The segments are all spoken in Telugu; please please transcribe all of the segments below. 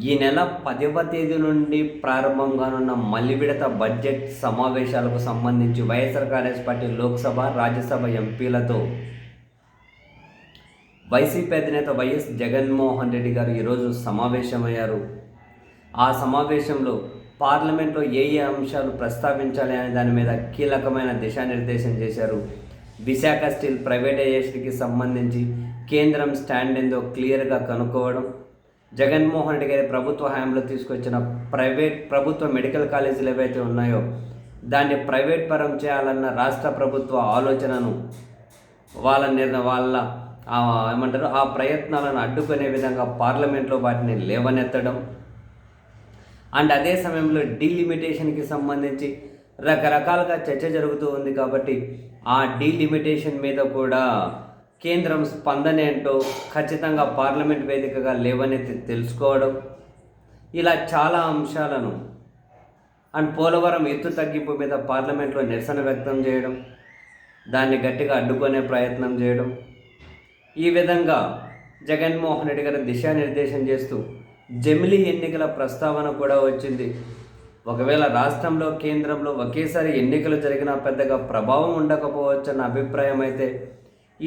ఈ నెల పదవ తేదీ నుండి ప్రారంభంగానున్న మల్లి విడత బడ్జెట్ సమావేశాలకు సంబంధించి వైఎస్ఆర్ కాంగ్రెస్ పార్టీ లోక్సభ రాజ్యసభ ఎంపీలతో వైసీపీ అధినేత వైఎస్ జగన్మోహన్ రెడ్డి గారు ఈరోజు సమావేశమయ్యారు. ఆ సమావేశంలో పార్లమెంట్లో ఏ ఏ అంశాలు ప్రస్తావించాలి అనే దాని మీద కీలకమైన దిశానిర్దేశం చేశారు. విశాఖ స్టీల్ ప్రైవేటైజేషన్కి సంబంధించి కేంద్రం స్టాండ్ ఏందో క్లియర్గా కనుక్కోవడం జగన్మోహన్ రెడ్డి గారి ప్రభుత్వ హయాంలో తీసుకొచ్చిన ప్రైవేట్ ప్రభుత్వ మెడికల్ కాలేజీలు ఏవైతే ఉన్నాయో దాన్ని ప్రైవేట్ పరం చేయాలన్న రాష్ట్ర ప్రభుత్వ ఆలోచనను వాళ్ళ నిర్ణ వాళ్ళ ఏమంటారు ఆ ప్రయత్నాలను అడ్డుకునే విధంగా పార్లమెంట్లో వాటిని లేవనెత్తడం. అండ్ అదే సమయంలో డీలిమిటేషన్కి సంబంధించి రకరకాలుగా చర్చ జరుగుతూ ఉంది కాబట్టి ఆ డీలిమిటేషన్ మీద కూడా కేంద్రం స్పందన ఏంటో ఖచ్చితంగా పార్లమెంట్ వేదికగా లేవనెత్తి తెలుసుకోవడం ఇలా చాలా అంశాలను అండ్ పోలవరం ఎత్తు తగ్గింపు మీద పార్లమెంట్లో నిరసన వ్యక్తం చేయడం దాన్ని గట్టిగా అడ్డుకునే ప్రయత్నం చేయడం ఈ విధంగా జగన్మోహన్ రెడ్డి గారు దిశానిర్దేశం చేస్తూ జమిలీ ఎన్నికల ప్రస్తావన కూడా వచ్చింది. ఒకవేళ రాష్ట్రంలో కేంద్రంలో ఒకేసారి ఎన్నికలు జరిగినా పెద్దగా ప్రభావం ఉండకపోవచ్చన్న అభిప్రాయం అయితే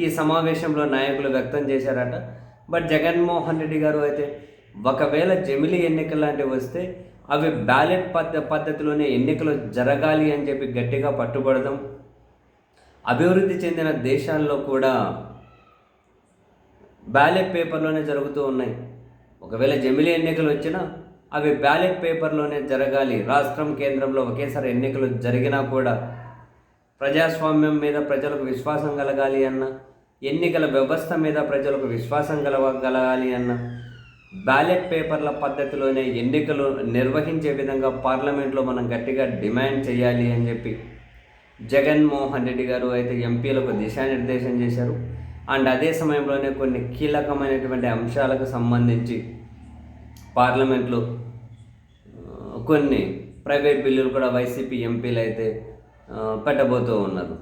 ఈ సమావేశంలో నాయకులు వ్యక్తం చేశారట. బట్ జగన్మోహన్ రెడ్డి గారు అయితే ఒకవేళ జమిలీ ఎన్నికలు లాంటివి వస్తే అవి బ్యాలెట్ పద్ధ పద్ధతిలోనే ఎన్నికలు జరగాలి అని చెప్పి గట్టిగా పట్టుబడదాం. అభివృద్ధి చెందిన దేశాల్లో కూడా బ్యాలెట్ పేపర్లోనే జరుగుతూ ఉన్నాయి. ఒకవేళ జమిలీ ఎన్నికలు వచ్చినా అవి బ్యాలెట్ పేపర్లోనే జరగాలి. రాష్ట్రం కేంద్రంలో ఒకేసారి ఎన్నికలు జరిగినా కూడా ప్రజాస్వామ్యం మీద ప్రజలకు విశ్వాసం కలగాలి అన్న ఎన్నికల వ్యవస్థ మీద ప్రజలకు విశ్వాసం కలగలగాలి అన్న బ్యాలెట్ పేపర్ల పద్ధతిలోనే ఎన్నికలు నిర్వహించే విధంగా పార్లమెంట్లో మనం గట్టిగా డిమాండ్ చేయాలి అని చెప్పి జగన్మోహన్ రెడ్డి గారు అయితే ఎంపీలకు దిశానిర్దేశం చేశారు. అండ్ అదే సమయంలోనే కొన్ని కీలకమైనటువంటి అంశాలకు సంబంధించి పార్లమెంట్లో కొన్ని ప్రైవేట్ బిల్లులు కూడా వైసీపీ ఎంపీలు అయితే పెట్టబోతూ ఉన్నారు.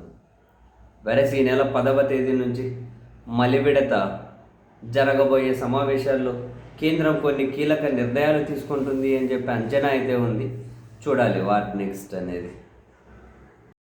వెరసి ఈ నెల పదవ తేదీ నుంచి మలివిడత జరగబోయే సమావేశాల్లో కేంద్రం కొన్ని కీలక నిర్ణయాలు తీసుకుంటుంది అని చెప్పి అంచనా అయితే ఉంది. చూడాలి వాట్ నెక్స్ట్ అనేది.